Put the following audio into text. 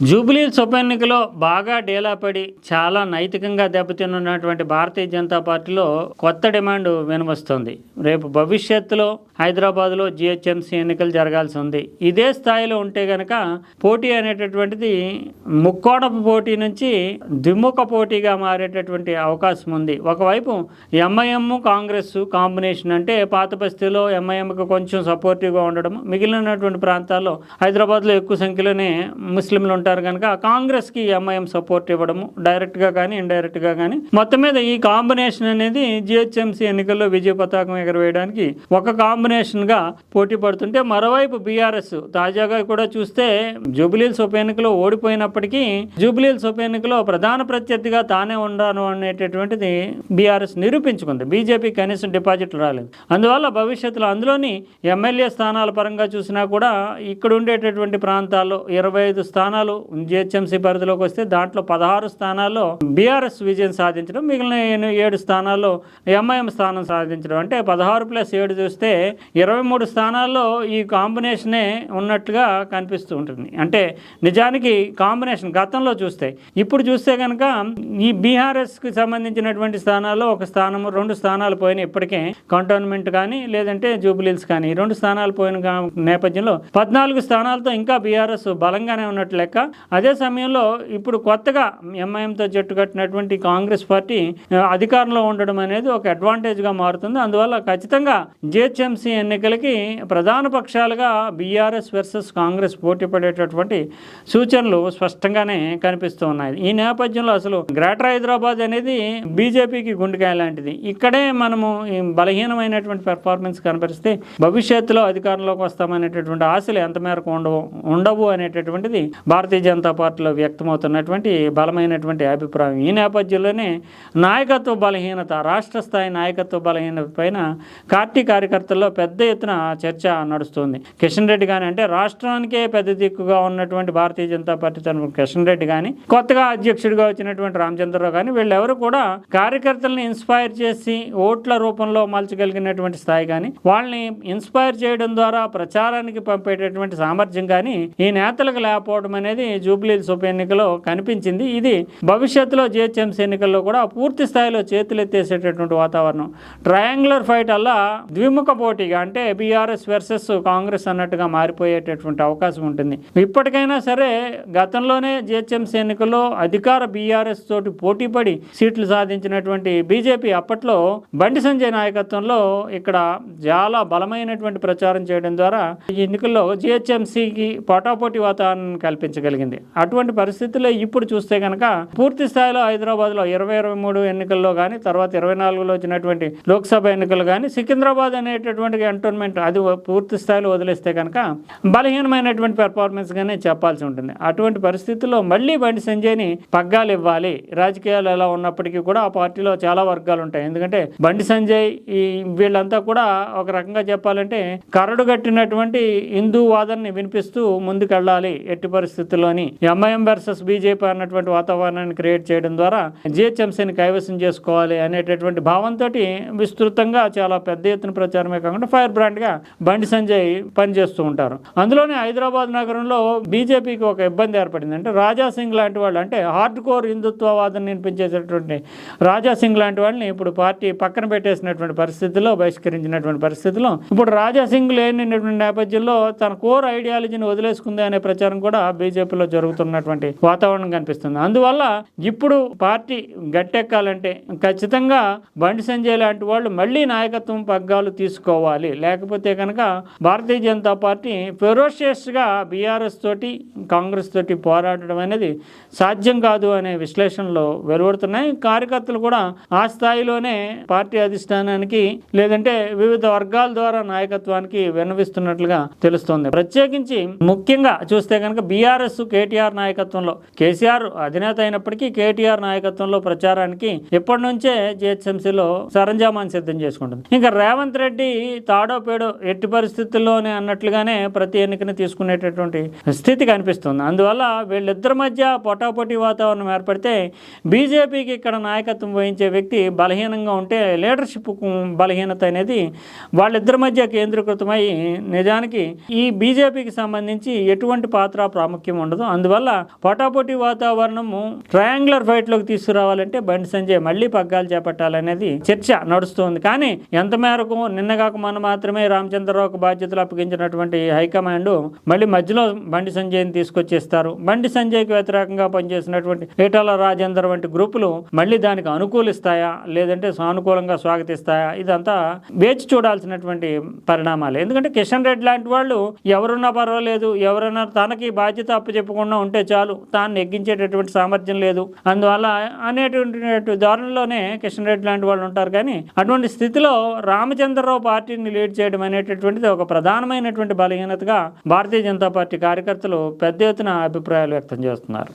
జూబ్లీహిల్స్ ఉప ఎన్నికలో బాగా డేలా పడి చాలా నైతికంగా దెబ్బతిన్నటువంటి భారతీయ జనతా పార్టీలో కొత్త డిమాండ్ వినవస్తుంది రేపు భవిష్యత్తులో హైదరాబాద్లో జిహెచ్ఎంసీ ఎన్నికలు జరగాల్సి ఉంది. ఇదే స్థాయిలో ఉంటే గనక పోటీ అనేటటువంటిది ముక్కోడపు పోటీ నుంచి ద్విముఖ పోటీగా మారేటటువంటి అవకాశం ఉంది. ఒకవైపు ఎంఐఎం కాంగ్రెస్ కాంబినేషన్ అంటే పాత బస్తీలో ఎంఐఎంకి కొంచెం సపోర్టివ్గా ఉండడం మిగిలినటువంటి ప్రాంతాల్లో హైదరాబాద్లో ఎక్కువ సంఖ్యలోనే ముస్లింలు ఉంటారు. కనుక కాంగ్రెస్కి ఎంఐఎం సపోర్ట్ ఇవ్వడము డైరెక్ట్గా కానీ ఇండైరెక్ట్గా కానీ మొత్తం మీద ఈ కాంబినేషన్ అనేది జిహెచ్ఎంసీ ఎన్నికల్లో విజయ పతాకం ఎగరవేయడానికి ఒక కాంబినేషన్గా పోటీ పడుతుంటే మరోవైపు బీఆర్ఎస్ తాజాగా కూడా చూస్తే జూబిలీల్స్ ఉప ఎన్నికలో ఓడిపోయినప్పటికీ జూబిలీల్స్ ఉప ఎన్నికలో ప్రధాన ప్రత్యర్థిగా తానే ఉండను అనేటటువంటిది బీఆర్ఎస్ నిరూపించుకుంది. బీజేపీ కనీసం డిపాజిట్లు రాలేదు. అందువల్ల భవిష్యత్తులో అందులోని ఎమ్మెల్యే స్థానాల పరంగా చూసినా కూడా ఇక్కడ ఉండేటటువంటి ప్రాంతాల్లో ఇరవై ఐదు స్థానాలు జిహెచ్ఎంసీ పరిధిలోకి వస్తే దాంట్లో పదహారు స్థానాల్లో బీఆర్ఎస్ విజయం సాధించడం మిగిలిన ఏడు స్థానాల్లో ఎంఐఎం స్థానం సాధించడం. అంటే పదహారు ప్లస్ ఏడు చూస్తే ఇరవై మూడు స్థానాల్లో ఈ కాంబినేషనే ఉన్నట్లుగా కనిపిస్తూ ఉంటుంది. అంటే నిజానికి కాంబినేషన్ గతంలో చూస్తే ఇప్పుడు చూస్తే కనుక ఈ బీఆర్ఎస్కి సంబంధించినటువంటి స్థానాల్లో ఒక స్థానం రెండు స్థానాలు పోయిన ఇప్పటికే. కంటోన్మెంట్ కానీ లేదంటే జూబ్లీల్స్ కానీ రెండు స్థానాలు పోయిన నేపథ్యంలో పద్నాలుగు స్థానాలతో ఇంకా బీఆర్ఎస్ బలంగానే ఉన్నట్లు లెక్క అదే సమయంలో ఇప్పుడు కొత్తగా ఎంఐఎంతో జట్టు కట్టినటువంటి కాంగ్రెస్ పార్టీ అధికారంలో ఉండడం అనేది ఒక అడ్వాంటేజ్గా మారుతుంది. అందువల్ల ఖచ్చితంగా జిహెచ్ఎంసీ ఎన్నికలకి ప్రధాన పక్షాలుగా బీఆర్ఎస్ వర్సెస్ కాంగ్రెస్ పోటీ పడేటటువంటి సూచనలు స్పష్టంగానే కనిపిస్తూ ఉన్నాయి. ఈ నేపథ్యంలో అసలు గ్రేటర్ హైదరాబాద్ అనేది బీజేపీకి గుండెకాయ లాంటిది. ఇక్కడే మనము ఈ బలహీనమైనటువంటి పెర్ఫార్మెన్స్ కనపరిస్తే భవిష్యత్తులో అధికారంలోకి వస్తామనేటటువంటి ఆశలు ఎంత మేరకు ఉండవు ఉండవు అనేటటువంటిది భారతీయ జనతా పార్టీలో వ్యక్తమవుతున్నటువంటి బలమైనటువంటి అభిప్రాయం. ఈ నేపథ్యంలోనే నాయకత్వ బలహీనత రాష్ట్ర స్థాయి నాయకత్వ బలహీనత పైన పార్టీ కార్యకర్తల్లో పెద్ద ఎత్తున చర్చ నడుస్తుంది. కిషన్ రెడ్డి కానీ అంటే రాష్ట్రానికే పెద్ద దిక్కుగా ఉన్నటువంటి భారతీయ జనతా పార్టీ తరఫున కిషన్ రెడ్డి కానీ కొత్తగా అధ్యక్షుడిగా వచ్చినటువంటి రామచంద్రరావు కానీ వీళ్ళెవరు కూడా కార్యకర్తలను ఇన్స్పైర్ చేసి ఓట్ల రూపంలో మలచగలిగినటువంటి స్థాయి కానీ వాళ్ళని ఇన్స్పైర్ చేయడం ద్వారా ప్రచారానికి పంపేటటువంటి సామర్థ్యం కానీ ఈ నేతలకు లేకపోవడం అనేది జూబ్లీహిల్స్ ఉప ఎన్నికలో కనిపించింది. ఇది భవిష్యత్తులో జిహెచ్ఎంసీ ఎన్నికల్లో కూడా పూర్తి స్థాయిలో చేతులెత్తేసేటటువంటి వాతావరణం. ట్రయాంగులర్ ఫైట్ అలా ద్విముఖ పోటీగా అంటే బీఆర్ఎస్ వర్సెస్ కాంగ్రెస్ అన్నట్టుగా మారిపోయేటటువంటి అవకాశం ఉంటుంది. ఇప్పటికైనా సరే గతంలోనే జిహెచ్ఎంసీ ఎన్నికల్లో అధికార బీఆర్ఎస్ తోటి పోటీపడి సీట్లు సాధించినటువంటి బీజేపీ అప్పట్లో బండి సంజయ్ నాయకత్వంలో ఇక్కడ చాలా బలమైనటువంటి ప్రచారం చేయడం ద్వారా ఈ ఎన్నికల్లో జిహెచ్ఎంసీకి పోటాపోటీ వాతావరణం కల్పించగలిగింది. అటువంటి పరిస్థితుల్లో ఇప్పుడు చూస్తే కనుక పూర్తి స్థాయిలో హైదరాబాద్లో ఇరవై ఇరవై మూడు ఎన్నికల్లో కానీ తర్వాత ఇరవై నాలుగులో వచ్చినటువంటి లోక్సభ ఎన్నికలు కానీ సికింద్రాబాద్ అనేటటువంటి కంటోన్మెంట్ అది పూర్తి స్థాయిలో వదిలేస్తే కనుక బలహీనమైనటువంటి పెర్ఫార్మెన్స్ గానే చెప్పాల్సి ఉంటుంది. అటువంటి పరిస్థితుల్లో మళ్ళీ బండి సంజయ్ని పగ్గాలు ఇవ్వాలి. రాజకీయాలు ఎలా ఉన్నప్పటికీ కూడా ఆ పార్టీలో చాలా వర్గాలు ఉంటాయి. ఎందుకంటే బండి సంజయ్ ఈ వీళ్ళంతా కూడా ఒక రకంగా చెప్పాలంటే కరడు కట్టినటువంటి హిందూ వాదనని వినిపిస్తూ ముందుకెళ్ళాలి. ఎట్టి పరిస్థితుల్లో పరిస్థితుల్లోని ఎంఐఎం వర్సెస్ బీజేపీ అన్నటువంటి వాతావరణాన్ని క్రియేట్ చేయడం ద్వారా జిహెచ్ఎంసీని కైవసం చేసుకోవాలి అనేటటువంటి భావంతో విస్తృతంగా చాలా పెద్ద ఎత్తున ప్రచారమే కాకుండా ఫైర్ బ్రాండ్గా బండి సంజయ్ పనిచేస్తూ ఉంటారు. అందులోనే హైదరాబాద్ నగరంలో బీజేపీకి ఒక ఇబ్బంది ఏర్పడింది అంటే రాజా సింగ్ లాంటి వాళ్ళు అంటే హార్డ్ కోర్ హిందుత్వవాదం వినిపించేటటువంటి రాజా సింగ్ లాంటి వాళ్ళని ఇప్పుడు పార్టీ పక్కన పెట్టేసినటువంటి పరిస్థితుల్లో బహిష్కరించినటువంటి పరిస్థితిలో ఇప్పుడు రాజా సింగ్ లేనిటువంటి నేపథ్యంలో తన కోర్ ఐడియాలజీని వదిలేసుకుంది అనే ప్రచారం కూడా బీజేపీ బీజేపీలో జరుగుతున్నటువంటి వాతావరణం కనిపిస్తుంది. అందువల్ల ఇప్పుడు పార్టీ గట్టెక్కాలంటే ఖచ్చితంగా బండి సంజయ్ లాంటి వాళ్ళు మళ్ళీ నాయకత్వం పగ్గాలు తీసుకోవాలి. లేకపోతే కనుక భారతీయ జనతా పార్టీ ఫెరోషియస్గా బీఆర్ఎస్ తోటి కాంగ్రెస్ తోటి పోరాడడం అనేది సాధ్యం కాదు అనే విశ్లేషణలో వెలువడుతున్నాయి. కార్యకర్తలు కూడా ఆ స్థాయిలోనే పార్టీ అధిష్టానానికి లేదంటే వివిధ వర్గాల ద్వారా నాయకత్వానికి విన్నవిస్తున్నట్లుగా తెలుస్తోంది. ప్రత్యేకించి ముఖ్యంగా చూస్తే కనుక బీఆర్ఎస్ కేటీఆర్ నాయకత్వంలో. కేసీఆర్ అధినేత అయినప్పటికీ కేటీఆర్ నాయకత్వంలో ప్రచారానికి ఇప్పటి నుంచే జిహెచ్ఎంసీలో సరంజామాన్ని సిద్ధం చేసుకుంటుంది. ఇంకా రేవంత్ రెడ్డి తాడో పేడో ఎట్టి పరిస్థితుల్లోనే అన్నట్లుగానే ప్రతి ఎన్నికని తీసుకునేటటువంటి స్థితి కనిపిస్తుంది. అందువల్ల వీళ్ళిద్దరి మధ్య పొటాపొటీ వాతావరణం ఏర్పడితే బీజేపీకి ఇక్కడ నాయకత్వం వహించే వ్యక్తి బలహీనంగా ఉంటే లీడర్షిప్ బలహీనత అనేది వాళ్ళిద్దరి మధ్య కేంద్రీకృతమై నిజానికి ఈ బీజేపీకి సంబంధించి ఎటువంటి పాత్ర ప్రాముఖ్యం ఉండదు. అందువల్ల పోటాపోటీ వాతావరణము ట్రయాంగులర్ ఫైట్లోకి తీసుకురావాలంటే బండి సంజయ్ మళ్ళీ పగ్గాలు చేపట్టాలనేది చర్చ నడుస్తుంది. కానీ ఎంత మేరకు నిన్నగాక మనం మాత్రమే రామచంద్రరావుకు బాధ్యతలు అప్పగించినటువంటి హైకమాండ్ మళ్ళీ మధ్యలో బండి సంజయ్ని తీసుకొచ్చేస్తారు. బండి సంజయ్కి వ్యతిరేకంగా పనిచేసినటువంటి ఈటల రాజేందర్ వంటి గ్రూపులు మళ్ళీ దానికి అనుకూలిస్తాయా? లేదంటే సానుకూలంగా స్వాగతిస్తాయా? ఇదంతా వేచి చూడాల్సినటువంటి పరిణామాలు. ఎందుకంటే కిషన్ రెడ్డి లాంటి వాళ్ళు ఎవరున్నా పర్వాలేదు ఎవరైనా తనకి బాధ్యత అప్పు చెప్పకుండా ఉంటే చాలు తాను నెగ్గించేటటువంటి సామర్థ్యం లేదు. అందువల్ల అనేటువంటి ధోరణిలోనే కిషన్ రెడ్డి లాంటి వాళ్ళు ఉంటారు. కానీ అటువంటి స్థితిలో రామచంద్రరావు పార్టీని లీడ్ చేయడం అనేటటువంటిది ఒక ప్రధానమైనటువంటి బలహీనతగా భారతీయ జనతా పార్టీ కార్యకర్తలు పెద్ద ఎత్తున అభిప్రాయాలు వ్యక్తం చేస్తున్నారు.